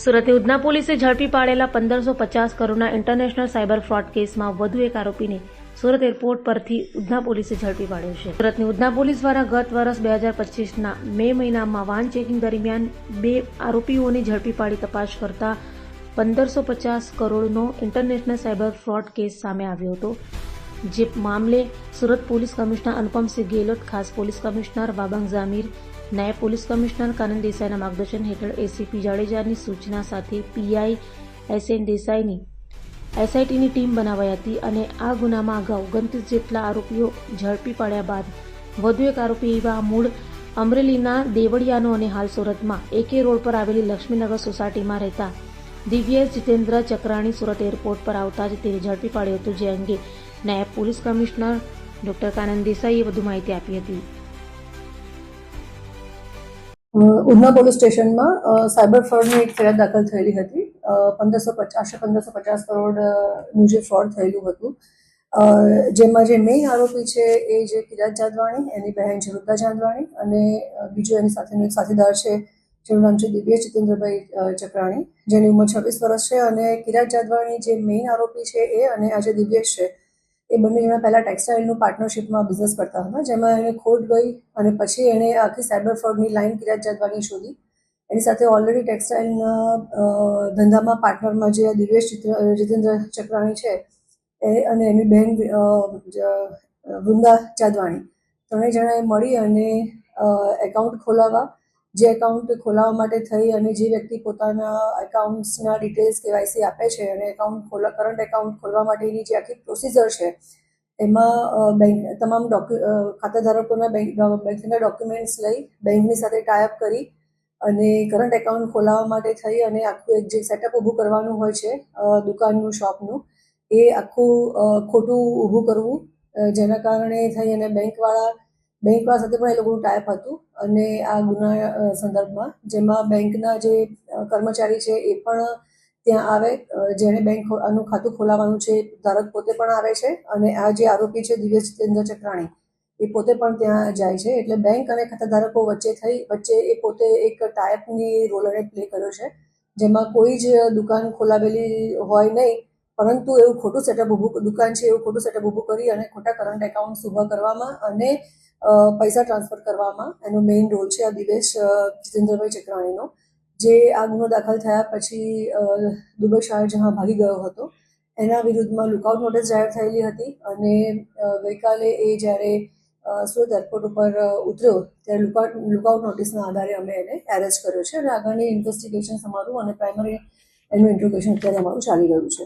સુરતની ઉધના પોલીસે ઝડપી પાડેલા પંદરસો પચાસ કરોડના ઇન્ટરનેશનલ સાયબર ફ્રોડ કેસમાં વધુ એક આરોપીને સુરત એરપોર્ટ પરથી ઉધના પોલીસે ઝડપી પાડ્યો છે. સુરતની ઉધના પોલીસ દ્વારા ગત વર્ષ બે હજાર પચીસના મે મહિનામાં વાહન ચેકિંગ દરમિયાન બે આરોપીઓને ઝડપી પાડી તપાસ કરતા પંદરસો પચાસ કરોડનો ઇન્ટરનેશનલ સાયબર ફ્રોડ કેસ સામે આવ્યો હતો. જે મામલે સુરત પોલીસ કમિશનર અનુપમસિંહ ગેહલોત, ખાસ પોલીસ કમિશનર વાબંગ જામીર નાયબ પોલીસ કમિશનર કાનન દેસાઈના માર્ગદર્શન હેઠળ એસીપી જાડેજાની સૂચના સાથે પીઆઈ એસ એન દેસાઈની એસઆઈટીની ટીમ બનાવાઈ હતી અને આ ગુનામાં અગાઉ ઓગણત્રીસ જેટલા આરોપીઓ ઝડપી પાડ્યા બાદ વધુ એક આરોપી એવા મૂળ અમરેલીના દેવળિયાનો અને હાલ સુરતમાં એકે રોડ પર આવેલી લક્ષ્મીનગર સોસાયટીમાં રહેતા દિવ્યેશ જીતેન્દ્ર ચક્રાણી સુરત એરપોર્ટ પર આવતા જ તેને ઝડપી પાડ્યો હતો, જે અંગે નાયબ પોલીસ કમિશનર ડોક્ટર કાનંદ દેસાઈએ વધુ માહિતી આપી હતી. ઉધના પોલીસ સ્ટેશનમાં સાયબર ફ્રોડની એક ફરિયાદ દાખલ થયેલી હતી. પંદરસો પચાસ પંદરસો પચાસ કરોડનું જે ફ્રોડ થયેલું હતું. જેમાં જે મેઇન આરોપી છે એ જે કિરાત જાદવાણી, એની બહેન વૃદ્ધા જાદવાણી અને બીજો એની સાથેનો એક સાથીદાર છે જેનું નામ છે દિવ્યેશ જીતેન્દ્રભાઈ ચકરાણી, જેની ઉંમર છવ્વીસ વર્ષ છે અને કિરાત જાદવાણી જે મેઇન આરોપી છે એ અને આજે દિવ્યેશ છે એ બંને જણા પહેલાં ટેક્સટાઇલનું પાર્ટનરશિપમાં બિઝનેસ કરતા હતા, જેમાં એને ખોટ ગઈ અને પછી એણે આખી સાયબર ફ્રોડની લાઈન કિરાત જાદવાની શોધી. એની સાથે ઓલરેડી ટેક્સટાઇલના ધંધામાં પાર્ટનરમાં જે દિવ્યેશ જીતેન્દ્ર ચક્રાણી છે, એ અને એની બહેન વૃંદા જાદવાણી ત્રણેય જણાએ મળી અને એકાઉન્ટ ખોલાવવા જે એકાઉન્ટ ખોલાવવા માટે થઈ અને જે વ્યક્તિ પોતાના એકાઉન્ટ્સના ડિટેલ્સ કેવાયસી આપે છે અને એકાઉન્ટ ખોલા કરંટ એકાઉન્ટ ખોલવા માટેની જે આખી પ્રોસિજર છે, એમાં બેંક તમામ ડોક્યુ ખાતાધારકોના બેંક બેંકના ડોક્યુમેન્ટ્સ લઈ બેંકની સાથે ટાઈઅપ કરી અને કરંટ એકાઉન્ટ ખોલાવવા માટે થઈ અને આખું એક જે સેટઅપ ઊભું કરવાનું હોય છે દુકાનનું શોપનું એ આખું ખોટું ઊભું કરવું જેના કારણે થઈ અને બેંકવાળા બેંકવાળા સાથે પણ એ લોકોનું ટાઈપ હતું અને આ ગુના સંદર્ભમાં જેમાં બેંકના જે કર્મચારી છે એ પણ ત્યાં આવે જેણે બેંક આનું ખાતું ખોલાવવાનું છે, ધારક પોતે પણ આવે છે અને આ જે આરોપી છે દિવ્ય જીતેન્દ્ર ચક્રાણી, એ પોતે પણ ત્યાં જાય છે. એટલે બેંક અને ખાતાધારકો વચ્ચે થઈ, વચ્ચે એ પોતે એક ટાઈપની રોલ પ્લે કર્યો છે, જેમાં કોઈ જ દુકાન ખોલાવેલી હોય નહીં પરંતુ એવું ખોટું સેટઅપ ઊભું દુકાન છે એવું ખોટું સેટઅપ ઊભું કરી અને ખોટા કરંટ એકાઉન્ટ ઊભા કરવામાં અને પૈસા ટ્રાન્સફર કરવામાં એનો મેઇન રોલ છે આ દિવેશ જીતેન્દ્રભાઈ ચક્રાણીનો, જે આ ગુનો દાખલ થયા પછી દુબઈ શાહજહાં ભાગી ગયો હતો. એના વિરુદ્ધમાં લુકઆઉટ નોટિસ જાહેર થયેલી હતી અને ગઈકાલે એ જ્યારે સુરત એરપોર્ટ ઉપર ઉતર્યો, ત્યારે લુકઆઉટ લુકઆઉટ નોટિસના આધારે અમે એને એરેસ્ટ કર્યો છે અને આગળની ઇન્વેસ્ટિગેશન અમારું અને પ્રાઇમરી એનું ઇન્ટ્રોગેશન અત્યારે અમારું ચાલી રહ્યું છે.